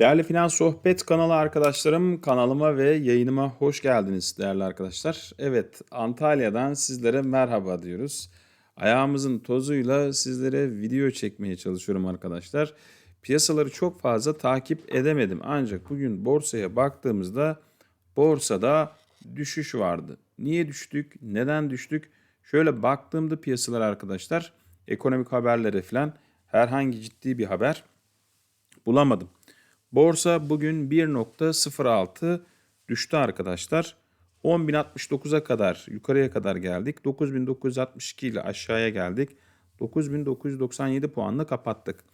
Değerli Finans Sohbet kanalı arkadaşlarım, kanalıma ve yayınıma hoş geldiniz değerli arkadaşlar. Evet, Antalya'dan sizlere merhaba diyoruz. Ayağımızın tozuyla sizlere video çekmeye çalışıyorum arkadaşlar. Piyasaları çok fazla takip edemedim ancak bugün borsaya baktığımızda borsada düşüş vardı. Niye düştük? Neden düştük? Şöyle baktığımda piyasalar arkadaşlar, ekonomik haberlere falan herhangi ciddi bir haber bulamadım. Borsa bugün 1.06 düştü arkadaşlar. 10.069'a kadar yukarıya kadar geldik. 9.962 ile aşağıya geldik. 9.997 puanla kapattık.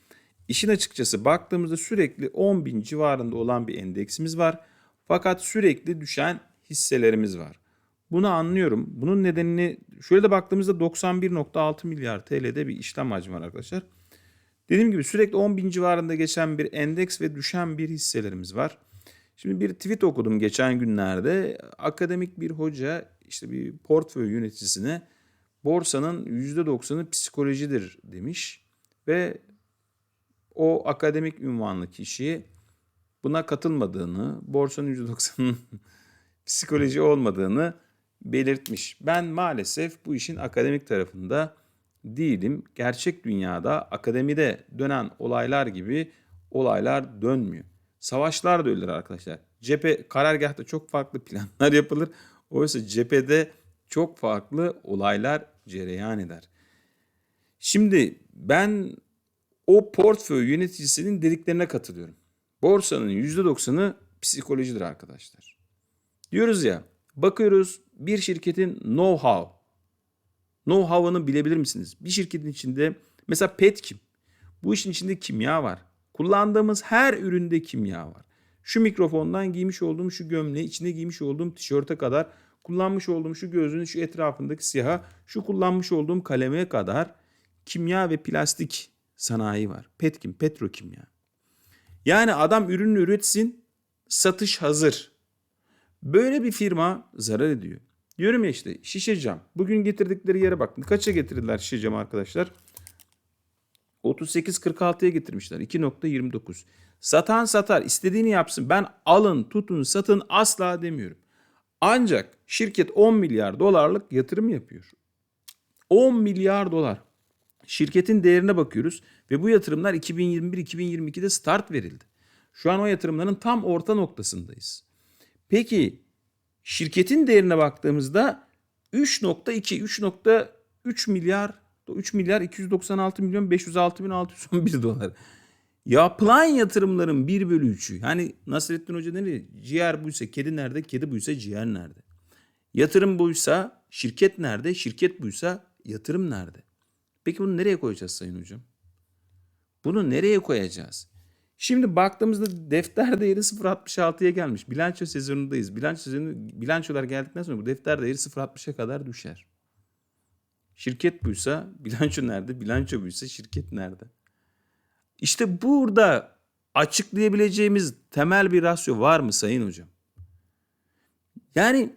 İşin açıkçası baktığımızda sürekli 10.000 civarında olan bir endeksimiz var. Fakat sürekli düşen hisselerimiz var. Bunu anlıyorum. Bunun nedenini şöyle de baktığımızda 91.6 milyar TL'de bir işlem hacmi var arkadaşlar. Dediğim gibi sürekli 10 bin civarında geçen bir endeks ve düşen bir hisselerimiz var. Şimdi bir tweet okudum geçen günlerde. Akademik bir hoca işte bir portföy yöneticisine borsanın %90'ı psikolojidir demiş. Ve o akademik ünvanlı kişi buna katılmadığını, borsanın %90'ının psikoloji olmadığını belirtmiş. Ben maalesef bu işin akademik tarafında değilim. Gerçek dünyada akademide dönen olaylar gibi olaylar dönmüyor. Savaşlar da öyledir arkadaşlar. Cephe karargahta çok farklı planlar yapılır. Oysa cephede çok farklı olaylar cereyan eder. Şimdi ben o portföy yöneticisinin dediklerine katılıyorum. Borsanın %90'ı psikolojidir arkadaşlar. Diyoruz ya bakıyoruz bir şirketin know-how know-how'ını bilebilir misiniz? Bir şirketin içinde mesela Petkim. Bu işin içinde kimya var. Kullandığımız her üründe kimya var. Şu mikrofondan giymiş olduğum şu gömleği, içinde giymiş olduğum tişörte kadar, kullanmış olduğum şu gözlüğün şu etrafındaki siyaha, şu kullanmış olduğum kaleme kadar kimya ve plastik sanayi var. Petkim, petrokimya. Yani adam ürünü üretsin, satış hazır. Böyle bir firma zarar ediyor. Diyorum ya işte şişe cam. Bugün getirdikleri yere bak. Kaça getirdiler şişe cam arkadaşlar? 38.46'ya getirmişler. 2.29. Satan satar. istediğini yapsın. Ben alın, tutun, satın asla demiyorum. Ancak şirket 10 milyar dolarlık yatırım yapıyor. 10 milyar dolar. Şirketin değerine bakıyoruz ve bu yatırımlar 2021-2022'de start verildi. Şu an o yatırımların tam orta noktasındayız. Peki Şirketin değerine baktığımızda 3.2, 3.3 milyar, 3 milyar 296 milyon 506 bin 611 dolar. Yapılan yatırımların 1 bölü 3'ü. Hani Nasrettin Hoca diyor? Ciğer buysa kedi nerede, kedi buysa ciğer nerede? Yatırım buysa şirket nerede, şirket buysa yatırım nerede? Peki bunu nereye koyacağız Sayın Hocam? Bunu nereye koyacağız? Şimdi baktığımızda defter değeri 0.66'ya gelmiş. Bilanço sezonundayız. Bilanço sezonu, bilançolar geldikten sonra bu defter değeri 0.60'a kadar düşer. Şirket buysa bilanço nerede? Bilanço buysa şirket nerede? İşte burada açıklayabileceğimiz temel bir rasyo var mı Sayın Hocam? Yani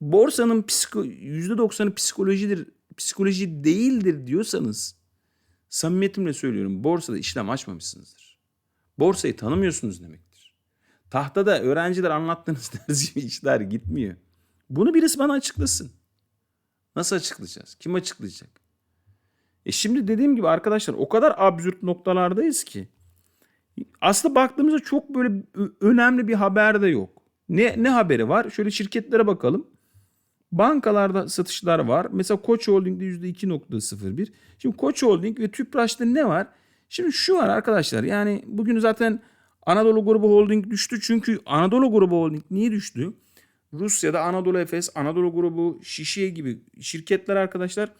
borsanın psiko, %90'ı psikolojidir, psikoloji değildir diyorsanız samimiyetimle söylüyorum borsada işlem açmamışsınızdır borsayı tanımıyorsunuz demektir. Tahtada öğrenciler anlattığınız ders gibi işler gitmiyor. Bunu birisi bana açıklasın. Nasıl açıklayacağız? Kim açıklayacak? E şimdi dediğim gibi arkadaşlar o kadar absürt noktalardayız ki. Aslında baktığımızda çok böyle önemli bir haber de yok. Ne, ne haberi var? Şöyle şirketlere bakalım. Bankalarda satışlar var. Mesela Koç Holding'de %2.01. Şimdi Koç Holding ve Tüpraş'ta ne var? Şimdi şu var arkadaşlar yani bugün zaten Anadolu Grubu Holding düştü. Çünkü Anadolu Grubu Holding niye düştü? Rusya'da Anadolu Efes, Anadolu Grubu, Şişe gibi şirketler arkadaşlar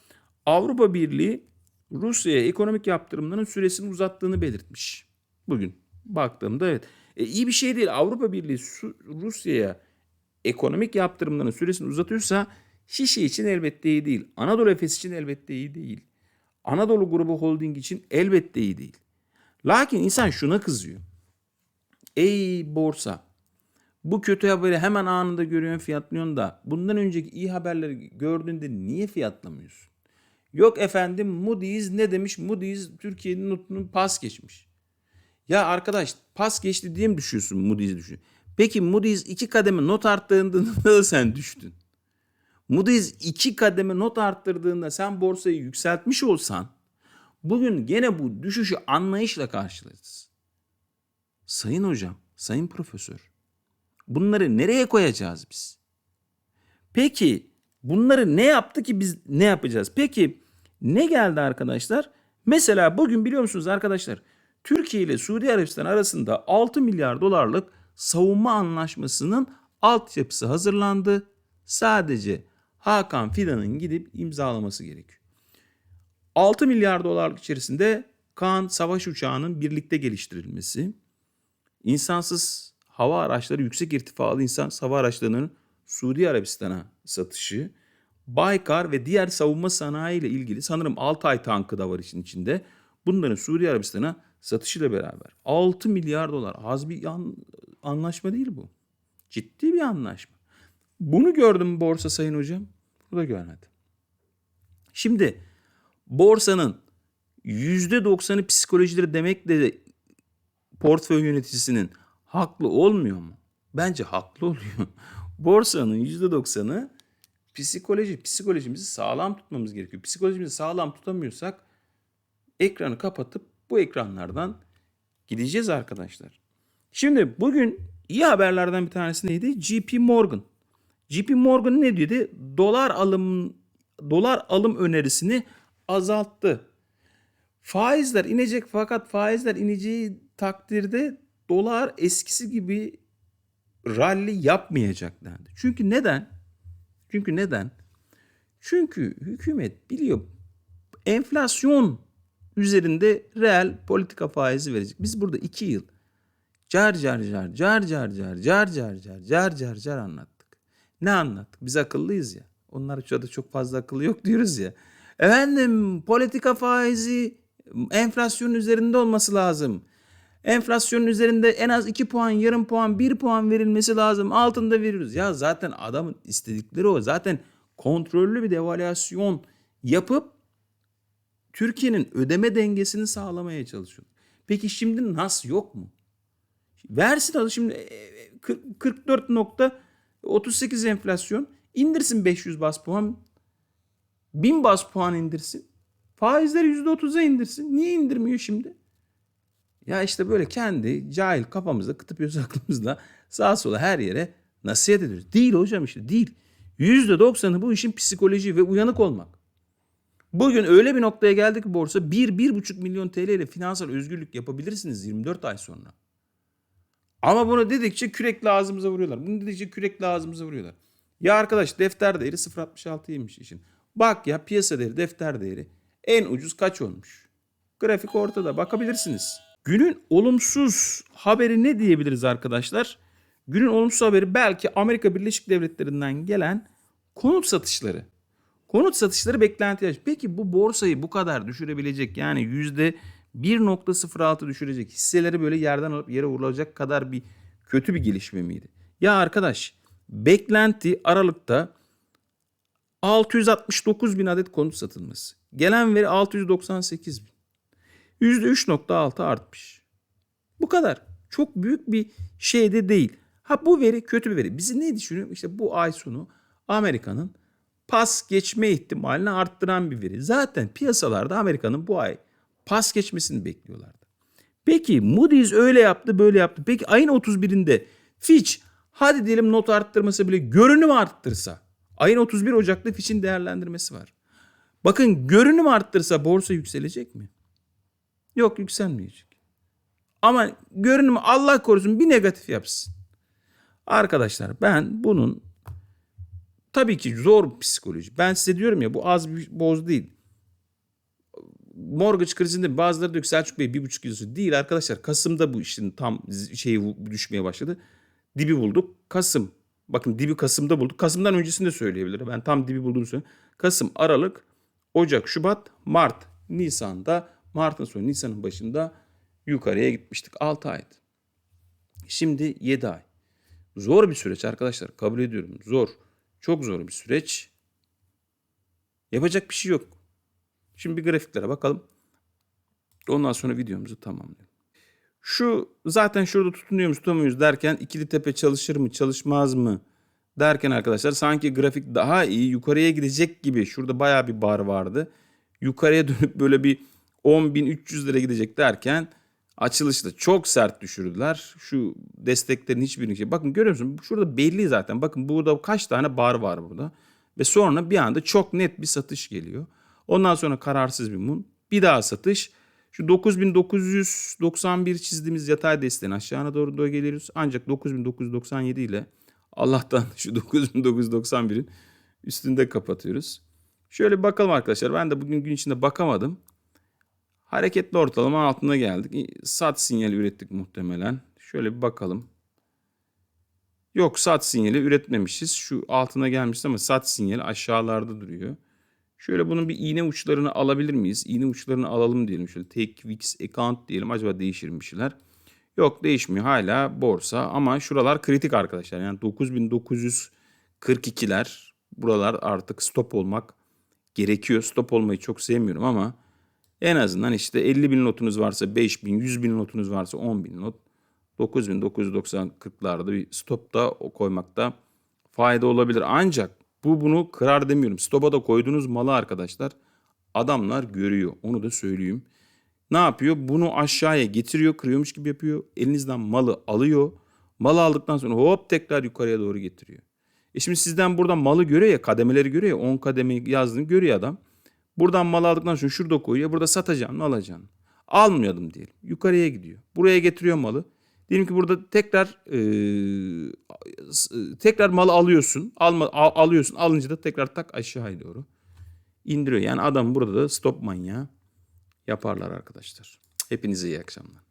Avrupa Birliği Rusya'ya ekonomik yaptırımların süresini uzattığını belirtmiş. Bugün baktığımda evet. E, iyi bir şey değil. Avrupa Birliği Rusya'ya ekonomik yaptırımların süresini uzatıyorsa Şişe için elbette iyi değil. Anadolu Efes için elbette iyi değil. Anadolu Grubu Holding için elbette iyi değil. Lakin insan şuna kızıyor. Ey borsa bu kötü haberi hemen anında görüyorsun fiyatlıyorsun da bundan önceki iyi haberleri gördüğünde niye fiyatlamıyorsun? Yok efendim Moody's ne demiş? Moody's Türkiye'nin notunu pas geçmiş. Ya arkadaş pas geçti diye mi düşüyorsun Moody's düşün? Peki Moody's iki kademe not arttırdığında sen düştün. Moody's iki kademe not arttırdığında sen borsayı yükseltmiş olsan bugün gene bu düşüşü anlayışla karşılarız. Sayın hocam, sayın profesör bunları nereye koyacağız biz? Peki bunları ne yaptı ki biz ne yapacağız? Peki ne geldi arkadaşlar? Mesela bugün biliyor musunuz arkadaşlar Türkiye ile Suudi Arabistan arasında 6 milyar dolarlık savunma anlaşmasının altyapısı hazırlandı. Sadece Hakan Fidan'ın gidip imzalaması gerekiyor. 6 milyar dolarlık içerisinde Kaan savaş uçağının birlikte geliştirilmesi, insansız hava araçları yüksek irtifalı insan hava araçlarının Suudi Arabistan'a satışı, Baykar ve diğer savunma sanayi ile ilgili sanırım Altay tankı da var işin içinde. Bunların Suudi Arabistan'a satışıyla beraber 6 milyar dolar az bir an- anlaşma değil bu. Ciddi bir anlaşma. Bunu gördüm borsa sayın hocam. Bu da görmedim. Şimdi borsanın %90'ı psikolojileri demek de portföy yöneticisinin haklı olmuyor mu? Bence haklı oluyor. Borsanın %90'ı psikoloji. Psikolojimizi sağlam tutmamız gerekiyor. Psikolojimizi sağlam tutamıyorsak ekranı kapatıp bu ekranlardan gideceğiz arkadaşlar. Şimdi bugün iyi haberlerden bir tanesi neydi? JP Morgan. JP Morgan ne dedi? Dolar alım dolar alım önerisini azalttı. Faizler inecek fakat faizler ineceği takdirde dolar eskisi gibi rally yapmayacak dendi. Çünkü neden? Çünkü neden? Çünkü hükümet biliyor enflasyon üzerinde reel politika faizi verecek. Biz burada iki yıl car car car car car car car car car car car anlattık. Ne anlattık? Biz akıllıyız ya. Onlar şu anda çok fazla akıllı yok diyoruz ya. Efendim politika faizi enflasyonun üzerinde olması lazım. Enflasyonun üzerinde en az 2 puan, yarım puan, 1 puan verilmesi lazım. Altında veriyoruz. Ya zaten adamın istedikleri o. Zaten kontrollü bir devalüasyon yapıp Türkiye'nin ödeme dengesini sağlamaya çalışıyor. Peki şimdi nas yok mu? Versin adı şimdi e, 44.38 enflasyon indirsin 500 bas puan 1000 bas puan indirsin. Faizleri %30'a indirsin. Niye indirmiyor şimdi? Ya işte böyle kendi cahil kafamızda kıtıp göz aklımızda sağa sola her yere nasihat ediyoruz. Değil hocam işte değil. %90'ı bu işin psikoloji ve uyanık olmak. Bugün öyle bir noktaya geldik ki borsa 1-1,5 milyon TL ile finansal özgürlük yapabilirsiniz 24 ay sonra. Ama bunu dedikçe kürekle ağzımıza vuruyorlar. Bunu dedikçe kürekle ağzımıza vuruyorlar. Ya arkadaş defter değeri 0.66'ymış işin. Bak ya piyasa değeri defter değeri en ucuz kaç olmuş? Grafik ortada bakabilirsiniz. Günün olumsuz haberi ne diyebiliriz arkadaşlar? Günün olumsuz haberi belki Amerika Birleşik Devletleri'nden gelen konut satışları. Konut satışları beklenti yaş. Peki bu borsayı bu kadar düşürebilecek yani yüzde 1.06 düşürecek hisseleri böyle yerden alıp yere vurulacak kadar bir kötü bir gelişme miydi? Ya arkadaş beklenti Aralık'ta 669 bin adet konut satılması. Gelen veri 698 bin. %3.6 artmış. Bu kadar. Çok büyük bir şey de değil. Ha bu veri kötü bir veri. Bizi ne düşünüyor? İşte bu ay sonu Amerika'nın pas geçme ihtimalini arttıran bir veri. Zaten piyasalarda Amerika'nın bu ay pas geçmesini bekliyorlardı. Peki Moody's öyle yaptı böyle yaptı. Peki ayın 31'inde Fitch hadi diyelim not arttırması bile görünüm arttırsa. Ayın 31 Ocak'ta Fitch'in değerlendirmesi var. Bakın görünüm arttırsa borsa yükselecek mi? Yok yükselmeyecek. Ama görünüm Allah korusun bir negatif yapsın. Arkadaşlar ben bunun tabii ki zor psikoloji. Ben size diyorum ya bu az bir boz değil. Mortgage krizinde bazıları diyor ki Selçuk Bey bir buçuk yıl değil arkadaşlar. Kasım'da bu işin tam şeyi düşmeye başladı. Dibi bulduk. Kasım. Bakın dibi Kasım'da bulduk. Kasım'dan öncesini de söyleyebilirim. Ben tam dibi bulduğumu söylüyorum. Kasım, Aralık, Ocak, Şubat, Mart, Nisan'da, Mart'ın sonu Nisan'ın başında yukarıya gitmiştik. 6 aydı. Şimdi 7 ay. Zor bir süreç arkadaşlar. Kabul ediyorum. Zor. Çok zor bir süreç. Yapacak bir şey yok. Şimdi bir grafiklere bakalım. Ondan sonra videomuzu tamamlayalım. Şu zaten şurada tutunuyor muyuz tutamıyoruz derken ikili tepe çalışır mı çalışmaz mı derken arkadaşlar sanki grafik daha iyi yukarıya gidecek gibi. Şurada baya bir bar vardı. Yukarıya dönüp böyle bir 10.300 lira gidecek derken açılışta çok sert düşürdüler. Şu desteklerin hiçbirini şey. Bakın görüyor musun? Şurada belli zaten. Bakın burada kaç tane bar var burada. Ve sonra bir anda çok net bir satış geliyor. Ondan sonra kararsız bir mum. Bir daha satış. Şu 9991 çizdiğimiz yatay desteğin aşağına doğru doğru geliyoruz. Ancak 9997 ile Allah'tan şu 9991'in üstünde kapatıyoruz. Şöyle bakalım arkadaşlar. Ben de bugün gün içinde bakamadım. Hareketli ortalama altına geldik. Sat sinyali ürettik muhtemelen. Şöyle bir bakalım. Yok sat sinyali üretmemişiz. Şu altına gelmişiz ama sat sinyali aşağılarda duruyor. Şöyle bunun bir iğne uçlarını alabilir miyiz? İğne uçlarını alalım diyelim. Şöyle weeks account diyelim. Acaba değişir mi şeyler? Yok değişmiyor. Hala borsa ama şuralar kritik arkadaşlar. Yani 9942'ler buralar artık stop olmak gerekiyor. Stop olmayı çok sevmiyorum ama en azından işte 50 bin notunuz varsa 5 bin, 100 bin notunuz varsa 10 bin not. 9990 40'larda bir stop da koymakta fayda olabilir. Ancak bu bunu kırar demiyorum. Stop'a da koyduğunuz malı arkadaşlar adamlar görüyor. Onu da söyleyeyim. Ne yapıyor? Bunu aşağıya getiriyor, kırıyormuş gibi yapıyor. Elinizden malı alıyor. Malı aldıktan sonra hop tekrar yukarıya doğru getiriyor. E şimdi sizden buradan malı görüyor ya, kademeleri görüyor ya. 10 kademe yazdığını görüyor adam. Buradan mal aldıktan sonra şurada koyuyor. Burada satacağım mı alacağım. Almayalım diyelim. Yukarıya gidiyor. Buraya getiriyor malı. Diyelim ki burada tekrar e, tekrar malı alıyorsun. Alma, al- alıyorsun. Alınca da tekrar tak aşağıya doğru indiriyor. Yani adam burada da stop manyağı yaparlar arkadaşlar. Hepinize iyi akşamlar.